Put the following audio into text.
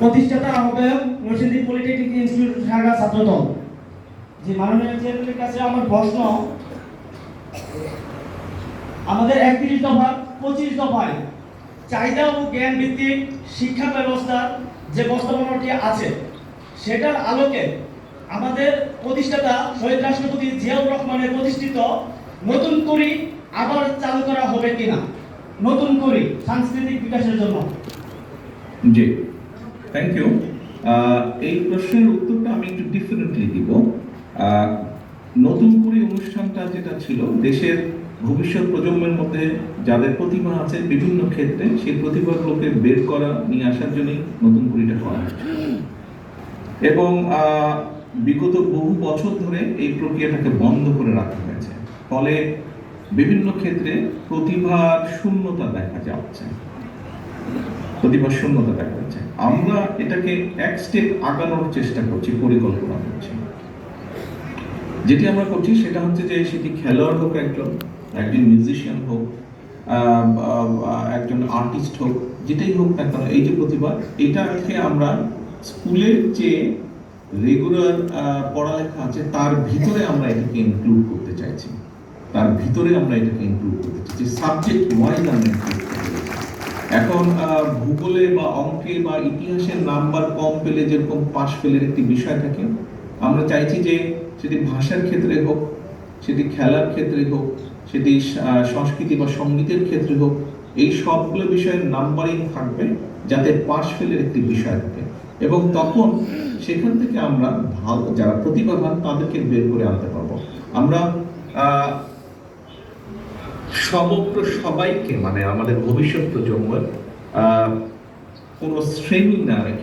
প্রতিষ্ঠাতা আহ্বায়ক Narsingdi polytechnic institute শাখা ছাত্রদল। যে মাননীয় চেয়ারম্যানের কাছে আমার প্রশ্ন, আমাদের একত্রিশ দফা, পঁচিশ দফায় চাহিদা ও জ্ঞান ভিত্তিক শিক্ষা ব্যবস্থার যে প্রস্তাবনাটি আছে, সেটার আলোকে আমাদের প্রতিষ্ঠাতা শহীদ রাষ্ট্রপতি জিয়াউর রহমানের প্রতিষ্ঠিত নতুন করি আবার চালু করা হবে কিনা? নতুন করি সাংস্কৃতিক বিকাশের জন্য। জি। থ্যাংক ইউ এই প্রশ্নের উত্তরটা আমি একটু ডিফারেন্টলি দিব। নতুন করে অনুষ্ঠানটা যেটা ছিল, দেশের ভবিষ্যৎ প্রজন্মের মধ্যে যাদের প্রতিভা আছে বিভিন্ন ক্ষেত্রে, সেই প্রতিভাগুলোকে বের করা, নিয়ে আসার জন্যই নতুন কুড়িটা করা হচ্ছে এবং বিগত বহু বছর ধরে এই প্রক্রিয়াটাকে বন্ধ করে রাখা হয়েছে। ফলে বিভিন্ন ক্ষেত্রে প্রতিভার শূন্যতা দেখা যাচ্ছে। প্রতিভার শূন্যতা দেখা যাচ্ছে। আমরা এটাকে এক স্টেপ আগানোর চেষ্টা করছি, পরিকল্পনা করছি। যেটি আমরা করছি সেটা হচ্ছে যে সেটি খেলোয়াড় হোক একজন একজন মিউজিশিয়ান হোক একজন আর্টিস্ট হোক, যেটাই হোক না কেন, এই যে প্রতিভা, এটাকে আমরা স্কুলের যে রেগুলার পড়ালেখা আছে, তার ভিতরে আমরা এটাকে ইনক্লুড করতে চাইছি। তার ভিতরে আমরা এটাকে ইনক্লুড করতে চাইছি। সাবজেক্ট ওয়াইজ আমরা ইনক্লুড এখন ভূগোলে বা অঙ্কে বা ইতিহাসের নাম্বার কম পেলে যেরকম পাশ ফেলের একটি বিষয় থাকে, আমরা চাইছি যে সেটি ভাষার ক্ষেত্রে হোক, সেটি খেলার ক্ষেত্রে হোক, সেটি সংস্কৃতি বা সঙ্গীতের ক্ষেত্রে হোক, এই সবগুলো বিষয়ের নাম্বারিং থাকবে যাতে পাশ ফেলের একটি বিষয় থাকে। এবং তখন সেখান থেকে আমরা ভালো, যারা প্রতিভাবান, তাদেরকে বের করে আনতে পারব। আমরা সমগ্র সবাইকে মানে আমাদের ভবিষ্যৎ প্রজন্মের কোনো শ্রেণি না রেখে